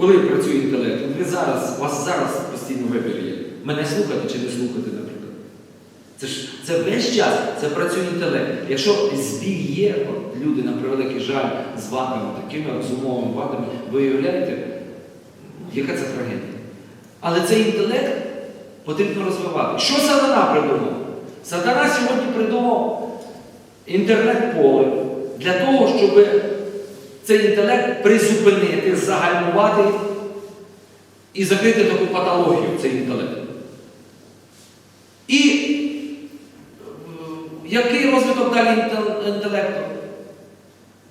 коли працює інтелект? Ви зараз, у вас зараз постійно вибір є. Мене слухати чи не слухати, наприклад. Це ж це весь час, це працює інтелект. Якщо збій є, от люди на превеликий жаль з вадами, такими от зумовими вадами, ви уявляєте, яка це трагедія. Але цей інтелект потрібно розвивати. Що сатана придумав? Сатана сьогодні придумав інтернет-поле для того, щоб цей інтелект призупинити, загальмувати і закрити таку патологію, цей інтелект. І е, який розвиток далі інтелекту?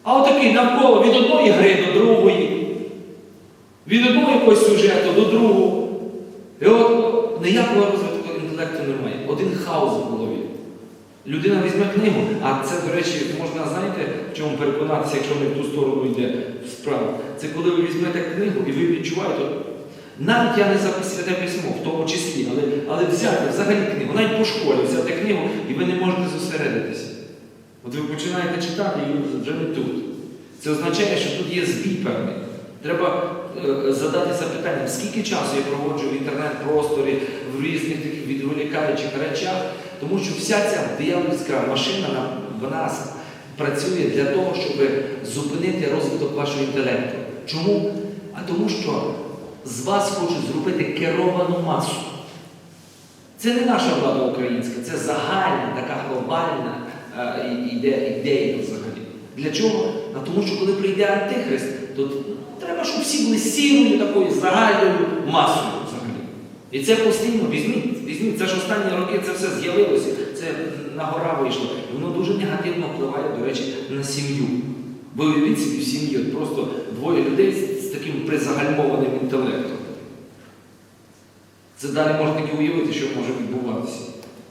А отакий навколо від одної гри до другої, від одного якогось сюжету до другого. І от ніякого розвитку інтелекту немає. Один хаос в голові. Людина візьме книгу, а це, до речі, можна, знаєте, в чому переконатися, якщо не в ту сторону йде справа. Це коли ви візьмете книгу і ви відчуваєте, навіть я не за святе письмо, в тому числі, але, але взяти взагалі книгу, навіть по школі взяти книгу, і ви не можете зосередитися. От ви починаєте читати і вже не тут. Це означає, що тут є збій певний. Треба е, задатися питанням, скільки часу я проводжу в інтернет-просторі, в різних таких відволікаючих речах, тому що вся ця диявольська машина на- вона працює для того, щоб зупинити розвиток вашого інтелекту. Чому? А тому що з вас хочуть зробити керовану масу. Це не наша влада українська, це загальна, така глобальна е, ідея взагалі. Для чого? А тому що коли прийде антихрист, то треба, щоб всі були сірою такою загальною масою взагалі. І це постійно візьміть, візьміть, це ж останні роки це все з'явилося, це на гора вийшло. І воно дуже негативно впливає, до речі, на сім'ю. Ви уявіть собі в сім'ї просто двоє людей з, таким призагальмованим інтелектом. Це далі можна тільки уявити, що може відбуватися.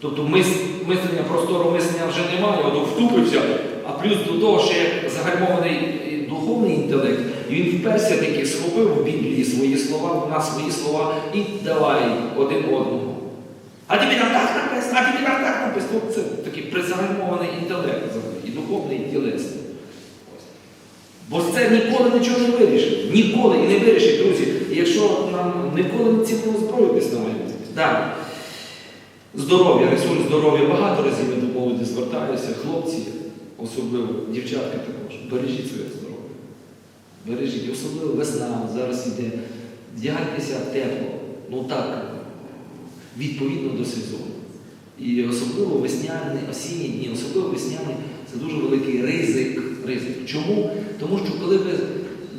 Тобто мис- мислення, простору мислення вже немає, от втупився, а плюс до того, що як загальмований е, духовний інтелект, і він вперся таки схопив в Біблії свої слова, в нас свої слова і давай один одному. А тобі там так написано, а тобі там так написано. Це такий призагальмований інтелект і духовний, і. Бо це ніколи нічого не вирішить. Ніколи і не вирішить, друзі. Якщо нам ніколи не цінимо зброю десь на майбутнє. Далі. Здоров'я, ресурс здоров'я. Багато разів я до молоді звертаюся. Хлопці, особливо, дівчатка також. Бережіть своє здоров'я. Бережіть, особливо весна, зараз йде. Вдягайтеся тепло. Ну так, відповідно до сезону. І особливо весняні, осінні дні, особливо весняні, це дуже великий ризик. ризик. Чому? Тому що коли ви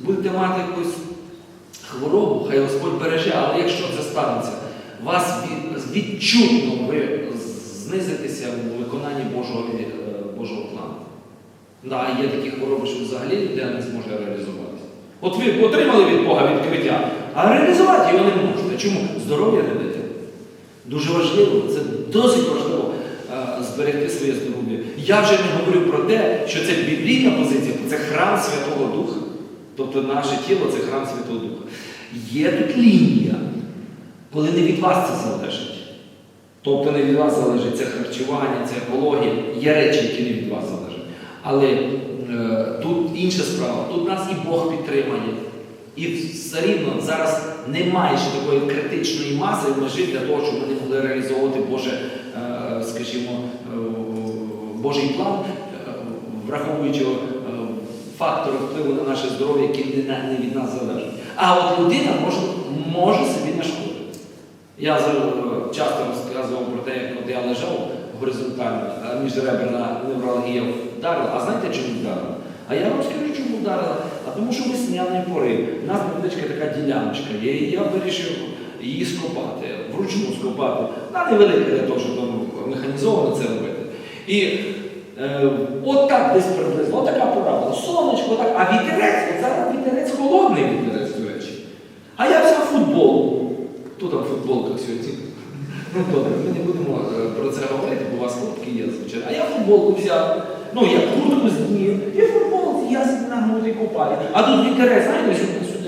будете мати якусь хворобу, хай Господь береже, але якщо це станеться, вас відчутно ви знизитеся в виконанні Божого, е, Божого плану. Да, є такі хвороби, що взагалі людина не зможе реалізуватися. От ви отримали від Бога відкриття, а реалізувати його не можете. Чому? Здоров'я не даєте. Дуже важливо, це досить важливо е, зберегти своє здоров'я. Я вже не говорю про те, що це біблійна позиція, це храм Святого Духа. Тобто наше тіло це храм Святого Духа. Є тут лінія, коли не від вас це залежить. Тобто не від вас залежить це харчування, це екологія, є речі, які не від вас залежать. Але е, тут інша справа, тут нас і Бог підтримає. І все рівно зараз немає ще такої критичної маси межі для того, щоб ми не могли реалізовувати Боже, е, скажімо, е, Божий план, е, враховуючи фактори впливу на наше здоров'я, які не, від нас залежать. А от людина може, може собі нашкодити. Я часто розказував про те, як я лежав горизонтально, а міжреберна невралгія вдарила. А знаєте, чому вдарила? А я вам скажу, чому вдарила. Тому що весняний порив. У нас невеличка така діляночка є, і я вирішив її скопати, вручну скопати. Вона невелика для того, щоб механізовано це робити. І е, от так десь приблизно, от така пора. Сонечко, так, а вітерець, от зараз вітерець холодний вітерець, до речі. А я взяв футбол. Хто там в футболках сьогодні? Ну добре, ми не будемо е, про це говорити, бо у вас куртки є, звичайно. А я футболку взяв. Ну, я куртку зніг, і футболці, я собі на груди. А тут вітерець, знаєте, сюди, сюди.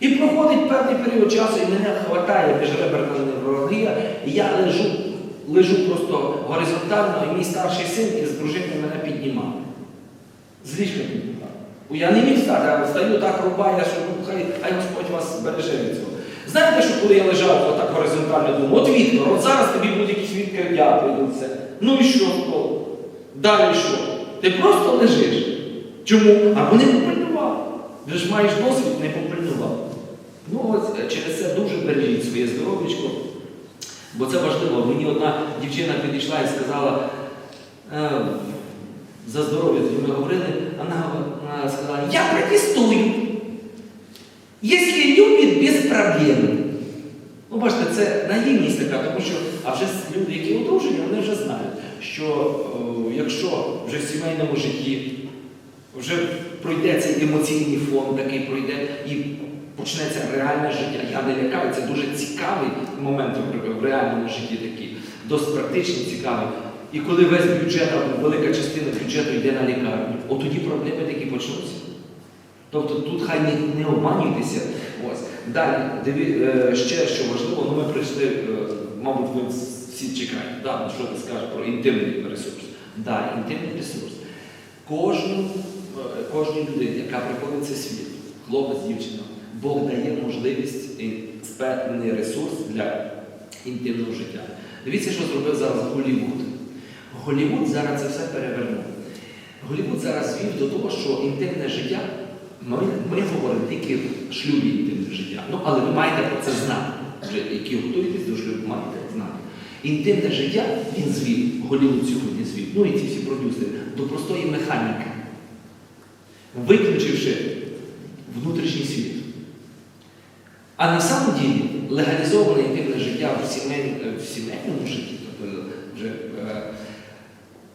І проходить певний період часу, і мене хватає міжреберна неврологія, і я лежу, лежу просто горизонтально, і мій старший син із дружиною мене піднімав. З ліжка піднімав. Я не міг стати, а встаю так рубаю, що ну, хай, хай Господь вас береже від цього. Знаєте, що коли я лежав отак горизонтально думав, от Віктор, от зараз тобі будуть якісь відкриття прийдуть все. Ну і що? Далі що? Ти просто лежиш. Чому? Або не попильнував. Ти ж маєш досвід, не попильнував. Ну от е, через це дуже бережіть своє здоров'ячко. Бо це важливо. Мені одна дівчина підійшла і сказала, е, за здоров'я тоді ми говорили, вона, вона сказала, я протестую. Якщо любить, без проблем. Ну, бачите, це наївність така, тому що а вже люди, які одружені, вони вже знають, що е, якщо вже в сімейному житті вже пройде цей емоційний фон, такий пройде і почнеться реальне життя. Я не лякаю, це дуже цікавий момент в- реальному житті такий, досить практичний, цікавий. І коли весь бюджет або велика частина бюджету йде на лікарню, от тоді проблеми такі почнуться. Тобто тут хай не, не обманюйтеся. Ось. Далі, диві, е, ще що важливо, ну ми прийшли, е, мабуть, ви всі чекаєте, да, ну, що ти скажеш про інтимний ресурс. Да, інтимний ресурс. Кожну, е, кожній людині, яка приходить цей світ, хлопець, дівчина, Бог дає можливість певний ресурс для інтимного життя. Дивіться, що зробив зараз Голлівуд. Голлівуд зараз це все перевернув. Голлівуд зараз звів до того, що інтимне життя, ми, ми говоримо тільки шлюбі інтимне життя. Ну, але ви маєте про це знати. Вже які готуєтесь до шлюбу, маєте знати. Інтимне життя він звів, Голлівуд сьогодні звів, ну і ці всі продюсери, до простої механіки, виключивши внутрішній світ. А на самом ділі легалізоване інтимне життя в, сімей, в сімейному житті, тобто вже, е,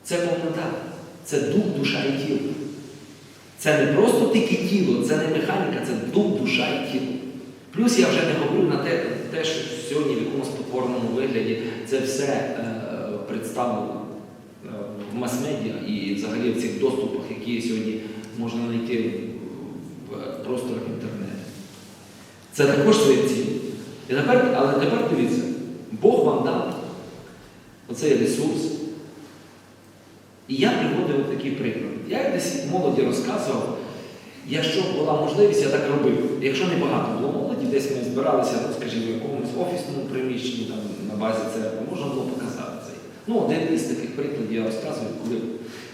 це повнота, це дух, душа і тіло. Це не просто тільки тіло, це не механіка, це дух, душа і тіло. Плюс я вже не говорю на те, те що сьогодні в якомусь потворному вигляді це все е, представлено е, в мас-медіа і взагалі в цих доступах, які сьогодні можна знайти в, просторах інтернету. Це також своє цілі. І тепер, але тепер дивіться, Бог вам дав оцей ресурс. І я приводив такий приклад. Я десь молоді розказував, якщо була можливість, я так робив. Якщо не багато було молоді, десь ми збиралися, ну, скажімо, в якомусь офісному приміщенні там, на базі церкви, можна було показати це. Ну, один із таких прикладів я розказую, коли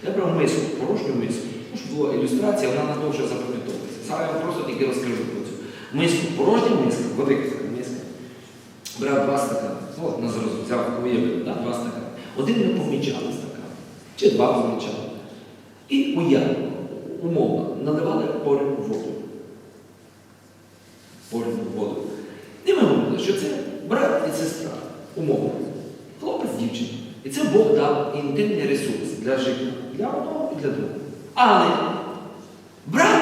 я брав миску, порожню миску. Ну, щоб була ілюстрація, вона надовше запам'ятовується. Зараз я просто тільки розкажу про цю. Миску, порожня миска, велика миска. Брав два стакани. Ну, на зразу взяв уявив, да, два стакани. Один ми помічали стакан, чи два помічали. І уяв, умовно, наливали порівну воду. Порівну воду. І ми говорили, що це брат і сестра, умовно. Хлопець, дівчина. І це Бог дав інтимний ресурс для життя. Для одного і для другого. Але брат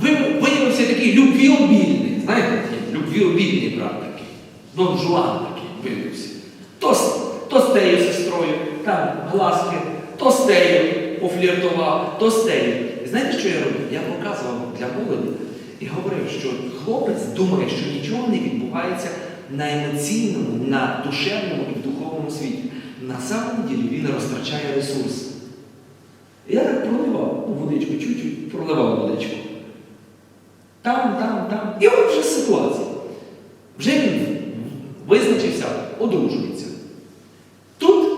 виявився такий любвіобільний. Знаєте, любвіобільний брат такий. Дон Жуан такий виявився. То, то з тею сестрою, там глазки, то з тею пофліртував, то. І знаєте, що я робив? Я показував для молоді і говорив, що хлопець думає, що нічого не відбувається на емоційному, на душевному і духовному світі. На самому ділі він розтрачає ресурс. Я так проливав водичку, чуть-чуть проливав водичку. Там, там, там. І от вже ситуація. Вже він визначився, одружується. Тут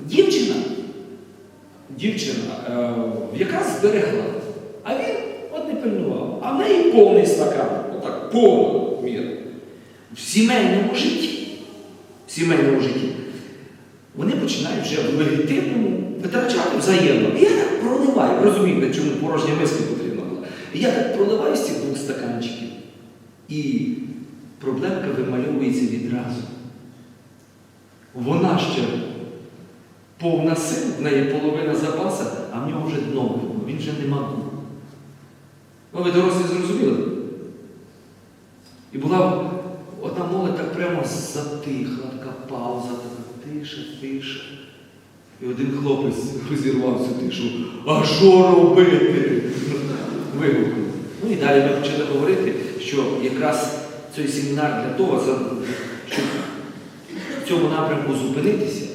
дівчина, дівчина е, якраз зберегла, а він от не пильнував. А в неї повний стакан, отак, повна міра. В сімейному житті, в сімейному житті, вони починають вже в легітимному витрачати взаємно. І я так проливаю, розумієте, чому порожня миска потрібна була. І я так проливаю з цих двох стаканчиків. І проблемка вимальовується відразу. Вона ще повна сил, в неї половина запаса, а в нього вже дно він вже нема дну. Ну, ви дорослі зрозуміли? І була одна молодь так прямо затихла, така пауза, така тиша, тиша. І один хлопець розірвав цю тишу. А що робити? Вигукнув. Ну і далі ми почали говорити, що якраз цей семінар для того, щоб в цьому напрямку зупинитися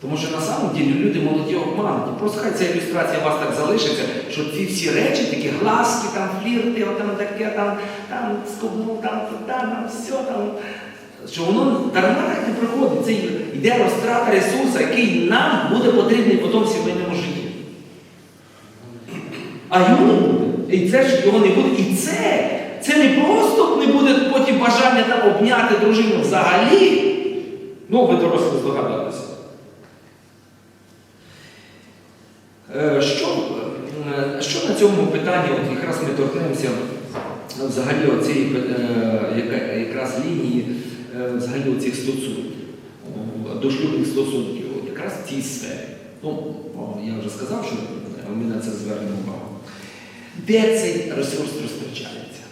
Тому що на самом деле люди молоді обмануті. Просто хай ця ілюстрація у вас так залишиться, що ці всі речі, такі глазки, там флірти, там таке, там, там скубнув, там, там, там, все там. Що воно дарма так не приходить. Це йде розтрата ресурсу, який нам буде потрібний потім в сімейному житті. А йому буде. І це ж його не буде. І це, це не просто не буде потім бажання там обняти дружину взагалі. Ну, ви дорослі здогадалися. Е, Що, е, що на цьому питанні, от якраз ми торкнемося взагалі оцієї е, якраз лінії е, взагалі оцих стосунків, дошлюбних стосунків, от якраз в цій сфері. Ну, я вже сказав, що ми на це звернемо увагу. Де цей ресурс розпочається?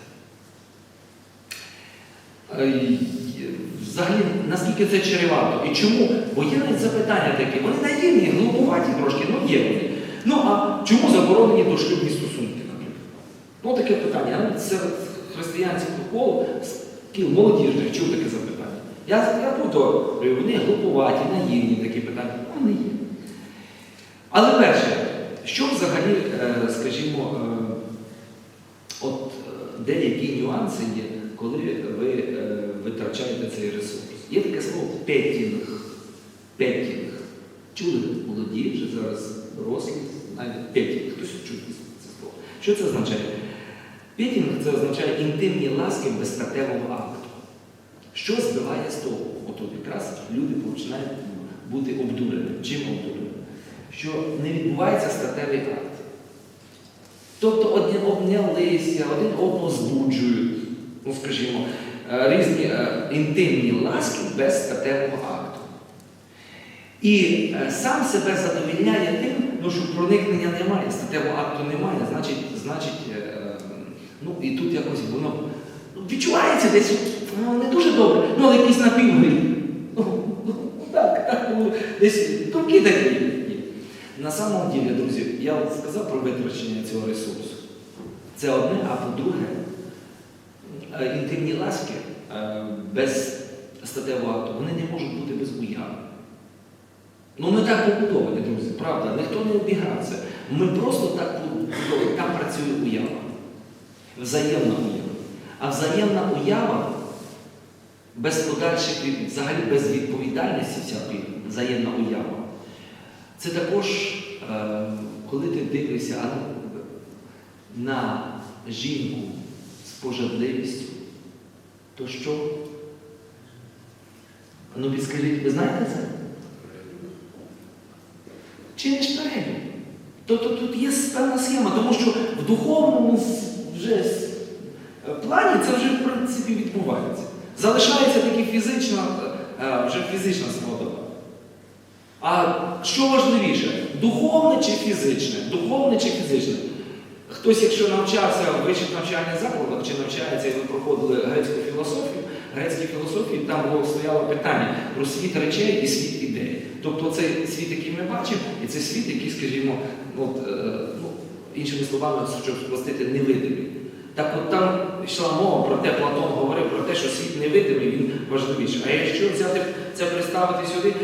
Е, Взагалі, наскільки це чревато? І чому? Бо є навіть запитання такі, вони наївні, глупуваті трошки, ну є вони. Ну а чому заборонені дошлюбні стосунки, наприклад? Ну таке питання. Ну, Серед християнського колу кіл молодіжних чув таке запитання. Я, я повторюю, вони глупуваті, наївні такі питання. Ну, Вони є. Але перше, що взагалі, е, скажімо, е, от е, деякі нюанси є, коли ви витрачаєте цей ресурс. Є таке слово петінг. Петінг. Чули молоді вже зараз дорослі, навіть петінг. Хтось чує це слово. Що це означає? Петінг це означає інтимні ласки без статевого акту. Що збиває з того? От якраз люди починають бути обдурені. Чим обдурені? Що не відбувається статевий акт. Тобто одні обнялися, один одного збуджують, ну скажімо, е, різні е, інтимні ласки без статевого акту. І е, сам себе задовільняє тим, ну, що проникнення немає, статевого акту немає, значить, значить е, е, ну і тут якось воно ну, відчувається десь ну, не дуже добре, ну але якийсь напівгрі. Ну, ну, так, так, ну, десь думки такі. На самом деле, друзі, я сказав про витрачення цього ресурсу. Це одне, а по-друге, е, інтимні ласки без статевого акту, вони не можуть бути без уяви. Ну ми так побудовані, друзі, правда, ніхто не обігрався. Ми просто так побудовані, там працює уява. Взаємна уява. А взаємна уява без подальших, взагалі без відповідальності всякої взаємна уява. Це також, е, коли ти дивишся на жінку з пожадливістю, то що? Ну підскажіть, ви знаєте це? Чиниш перелік. Тобто тут є певна схема, тому що в духовному вже е, плані це вже в принципі відбувається. Залишається тільки фізична, е, вже фізична складова. А що важливіше, духовне чи фізичне? Духовне чи фізичне? Хтось, якщо навчався в вищих навчальних закладах чи навчається, і ви проходили грецьку філософію, грецькій філософії там було стояло питання про світ речей і світ ідей. Тобто цей світ, який ми бачимо, і це світ, який, скажімо, от, е, ну, іншими словами, щоб спростити, невидимий. Так от там йшла мова про те, Платон говорив про те, що світ невидимий, він важливіший. А якщо взяти це представити сюди,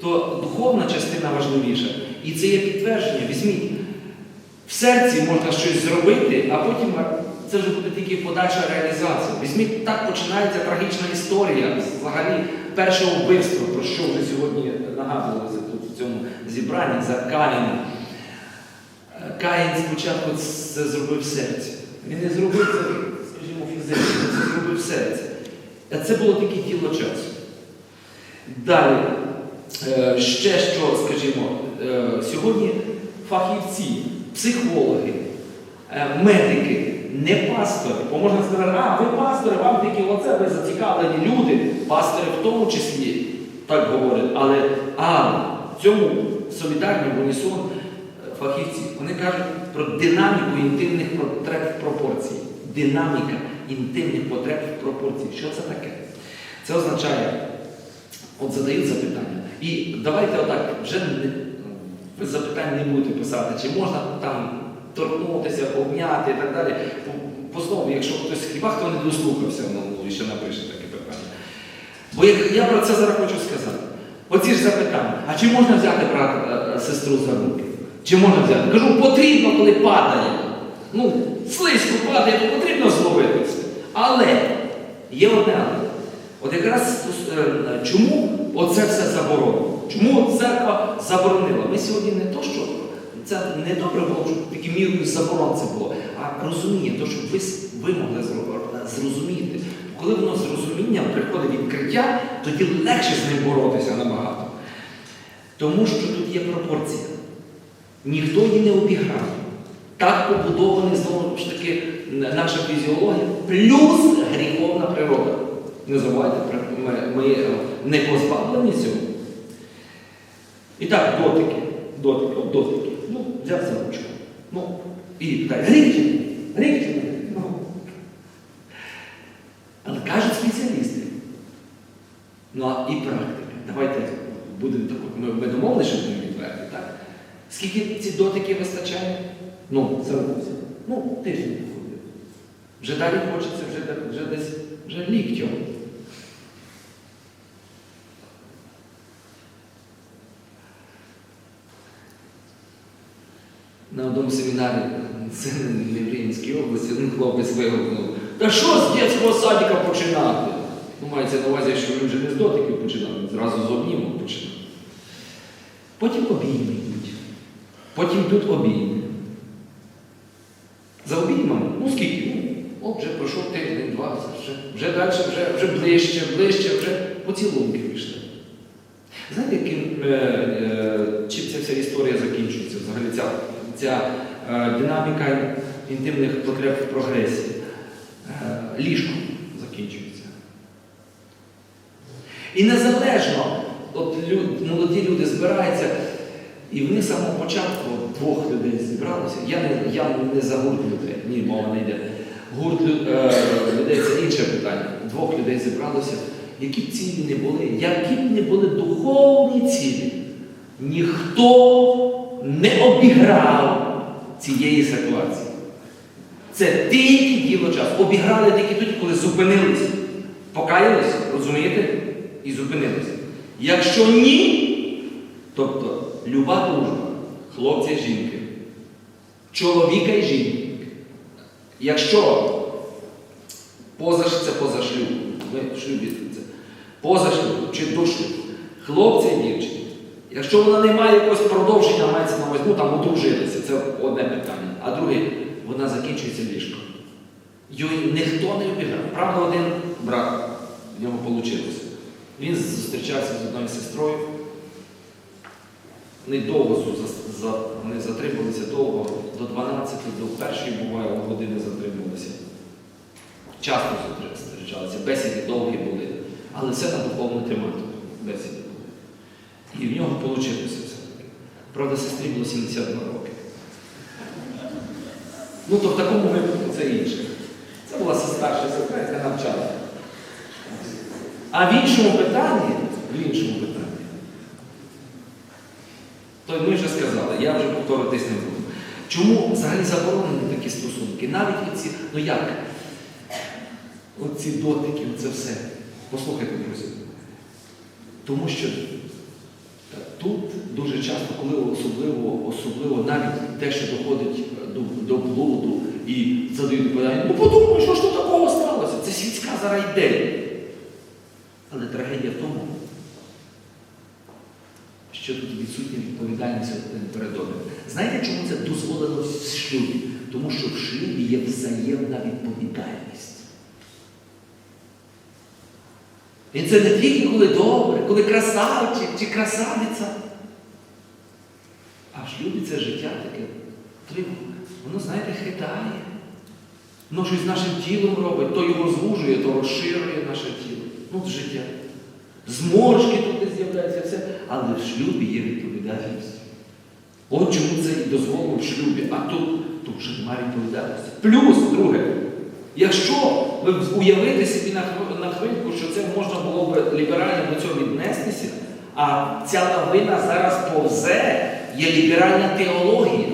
то духовна частина важливіша. І це є підтвердження. Візьміть, в серці можна щось зробити, а потім це вже буде тільки подальша реалізація. Візьміть, так починається трагічна історія взагалі першого вбивства, про що вже сьогодні нагадувалося тут в цьому зібранні за Каїном. Е, Каїн спочатку це зробив в серці. Він не зробив це, скажімо, фізично, це зробив в серці. А це було тільки діло часу. Далі, е, ще що, скажімо, е, сьогодні фахівці, психологи, е, медики, не пастори, бо можна сказати, а ви пастори, вам тільки оце ви зацікавлені люди, пастори в тому числі так говорять, але а в цьому солідарні в унісон е, фахівці, вони кажуть про динаміку інтимних потреб в пропорцій. Динаміка інтимних потреб пропорцій. Що це таке? Це означає, от задають запитання. І давайте отак, вже не, ви запитань не будете писати, чи можна там торкнутися, обняти і так далі. По- слову, якщо хтось хіба хто не дослухався, ну і ще напише таке питання. Бо я, я про це зараз хочу сказати. Оці ж запитання. А чи можна взяти брат е, е, сестру за руки? Чи можна взяти? Кажу, потрібно, коли падає. Ну, слизько падає, то потрібно зловитися. Але є одне. От якраз е, чому оце все заборонено? Чому церква заборонила? Ми сьогодні не то, що це не добре було, щоб такі мірою заборон це було, а розуміння, то, щоб ви, ви могли зрозуміти. Коли воно з розумінням приходить відкриття, тоді легше з ним боротися набагато. Тому що тут є пропорція. Ніхто її не обіграв. Так побудований знову ж таки наша фізіологія, плюс гріховна природа. Не забувайте, ми е, не позбавлені цього. І так, дотики. Дотики, дотики. Ну, взяв за ручку. Ну, і так, гріх чи ні? Ну. Але кажуть спеціалісти. Ну а і практика. Давайте будемо так. Ми, ми домовилися, що будемо відверти, так? Скільки ці дотики вистачає? Ну, це Ну, тиждень походив. Вже далі хочеться, вже, вже десь вже ліктем. На одному семінарі це не в Рівненській області, один хлопець вигукнув. Та що з дитячого садика починати? Ну, мається на увазі, що він вже не з дотиків починав, зразу з обнімок починав. Потім обійми йдуть. Потім йдуть обійми. За обіймами, ну скільки? Ну, от вже пройшов тиждень, два, вже, вже далі, вже, вже ближче, ближче, вже поцілунки пішли. Знаєте, яким, е, е, чим ця вся історія закінчується? Взагалі ця, ця е, динаміка інтимних потреб в прогресії. Е, ліжко закінчується. І незалежно, от люд, молоді люди збираються, і в них самого початку двох людей зібралося. Я не, я не за гурт людей, ні, мова не йде. Гурт е, людей це інше питання. Двох людей зібралося. Які б цілі не були, які б не були духовні цілі, ніхто не обіграв цієї ситуації. Це тільки діло часу. Обіграли тільки тоді, коли зупинилися. Покаялися, розумієте? І зупинилися. Якщо ні, тобто люба дружба, хлопця і жінки, чоловіка і жінки, якщо поза ш- це поза шлюб, ми шлюбі це поза чи шлюбу, хлопця і дівчини, якщо вона не має якогось продовження, мається на увазі, ну там одружилися, це одне питання. А друге, вона закінчується ліжком. Йої ніхто не обіграв. Правда, один брат, в нього вийшло. Він зустрічався з одною сестрою. Недовго зу- за- за- вони затрималися довго, до 12, до першої буває години затрималися. Часто зустрічалися, бесіди довгі були, але все на духовну тематику. Бесіди були. І в нього вийшло все. Правда, сестрі було 72 роки. Ну, то в такому випадку це інше. Це була старша сестра, яка навчала. А в іншому питанні, в іншому питанні, то ми вже сказали, я вже повторитись не буду. Чому взагалі заборонені такі стосунки? Навіть оці, ну як? Оці дотики, це все. Послухайте, друзі. Тому що часто, коли особливо, особливо навіть те, що доходить до, до блуду і задають питання, ну подумай, що ж тут такого сталося? Це світська зараз ідея. Але трагедія в тому, що тут відсутня відповідальність перед одним. Знаєте, чому це дозволено в шлюбі? Тому що в шлюбі є взаємна відповідальність. І це не тільки коли добре, коли красавчик чи красавиця. Шлюбі це життя таке тривога. Воно, знаєте, хитає. Воно щось з нашим тілом робить, то його звужує, то розширює наше тіло. Ну, життя. Зморшки тут з'являються все, але в шлюбі є відповідальність. От чому це і дозволено в шлюбі, а тут, тут вже немає відповідальності. Плюс, друге, якщо ви уявите собі на хвильку, що це можна було б ліберально до цього віднестися, а ця лавина зараз повзе, є ліберальна теологія,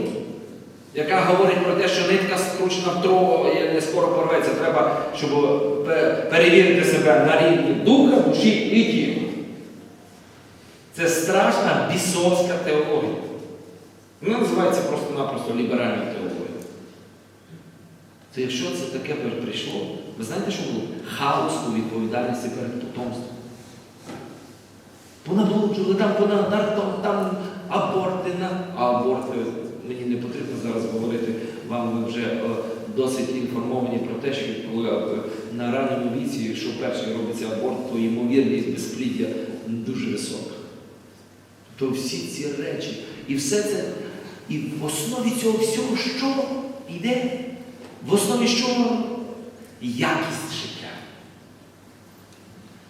яка говорить про те, що нитка скручена в троє не скоро порветься. Треба, щоб перевірити себе на рівні духа, душі і тіла. Це страшна бісовська теологія. Вона називається просто-напросто ліберальна теологія. То якщо це таке прийшло, ви знаєте, що було? Хаос у відповідальності перед потомством. Понаблуджували там, понад там, там аборти на аборти. Мені не потрібно зараз говорити, вам ви вже е, досить інформовані про те, що коли е, на ранньому віці, якщо перший робиться аборт, то ймовірність безпліддя дуже висока. То всі ці речі, і все це, і в основі цього всього що йде? В основі чого? Якість життя.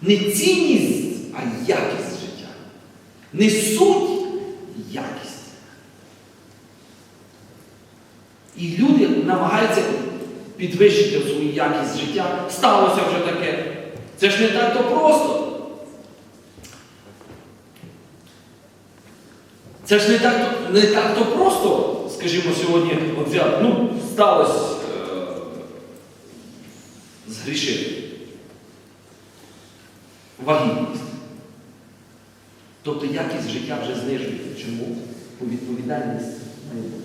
Не цінність, а якість життя. Не суть, якість. І люди намагаються підвищити свою якість життя. Сталося вже таке. Це ж не так то просто. Це ж не так, не так то просто, скажімо, сьогодні от взяти, ну, сталося е, згрішити. Вагітність. Тобто якість життя вже знижується. Чому? Бо відповідальність має бути.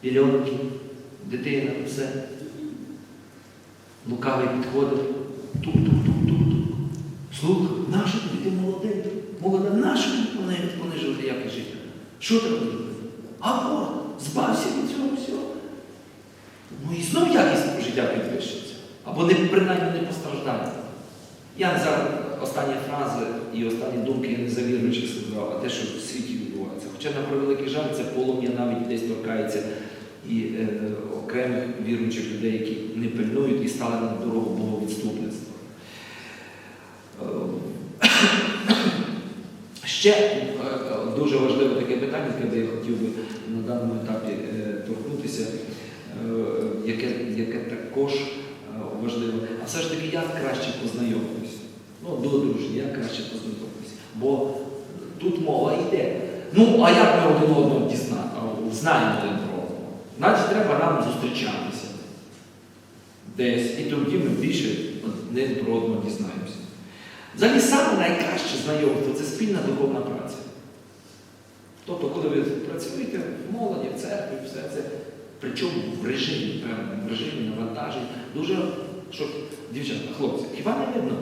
Пільонки, дитина, все. Лукавий підходить. Тук-тук-тук-тук-тук. Нащо тобі ти молодий? Молода, нащо тобі понижувати якість життя? Що треба робити? Аборт, збався від цього всього. Ну і знов якість життя підвищиться. Або не, принаймні не постраждає. Я зараз останні фрази і останні думки я не за віруючих сказав, а те, що в світі відбувається. Хоча, на превеликий жаль, це полум'я навіть десь торкається і е, окремих віруючих людей, які не пильнують і стали на дорогу боговідступництва. Е, Ще е, дуже важливе таке питання, яке я хотів би на даному етапі е, торкнутися, яке, яке також е, важливо. А все ж таки, як краще познайомитися? Ну, до дружні, як краще познайомитися? Бо тут мова йде. Ну, а як ми один одного дізна... знаємо один про одного? Значить, треба нам зустрічатися десь, і тоді ми більше один про одного дізнаємося. Взагалі саме найкраще знайомство це спільна духовна праця. Тобто, коли ви працюєте в молоді, в церкві, все це, причому в режимі, певному, в режимі навантажень, дуже, що, дівчата, хлопці, хіба не видно?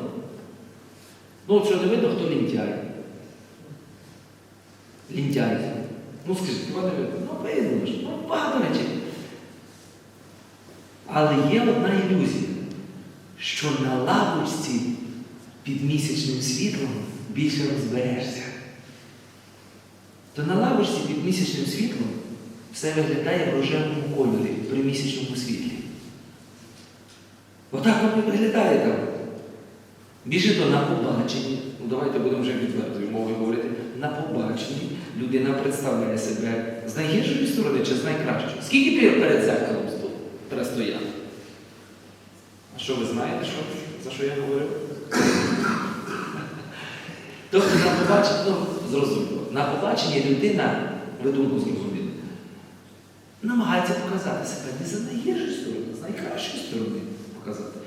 Ну, от що не видно, хто лінтяй. Лінтяй. Ну, скажіть, хіба не видно? Ну, видно ж, ну, багато речей. Але є одна ілюзія, що на лавочці під місячним світлом більше розберешся. То на лавочці під місячним світлом все виглядає в рожевому кольорі при місячному світлі. Отак воно виглядає там. Більше то на побаченні, ну давайте будемо вже відвертою мовою говорити, на побаченні людина представляє себе з найгіршої сторони чи з найкращої. Скільки пер- перед зеркалом стояти? А що ви знаєте, що, за що я говорю? Тобто на побаченні, ну, зрозуміло, на побаченні людина, ви думку зрозуміли, намагається показати себе не за найгіршої сторони, а з найкращої сторони показати.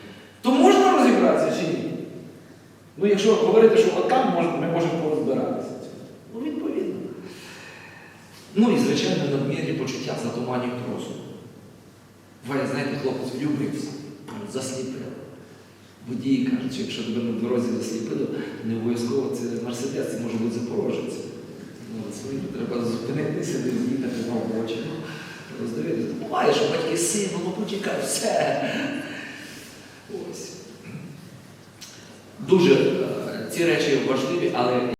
То можна розібратися чи ні? Ну, якщо говорити, що отам мож- ми можемо порозбиратися. Ну, відповідно. Ну і, звичайно, надмірні почуття затуманюють розум. Буває, знаєте, хлопець влюбився, засліпив. Водії кажуть, що якщо тебе на дорозі засліпило, не обов'язково це Мерседес, це може бути Запорожець. Ну, треба зупинитися, не з'їхати в очі. Ну, роздивитися. Буває, що батьки сину, ну почекай, все. Ось. Дуже е, ці речі важливі, але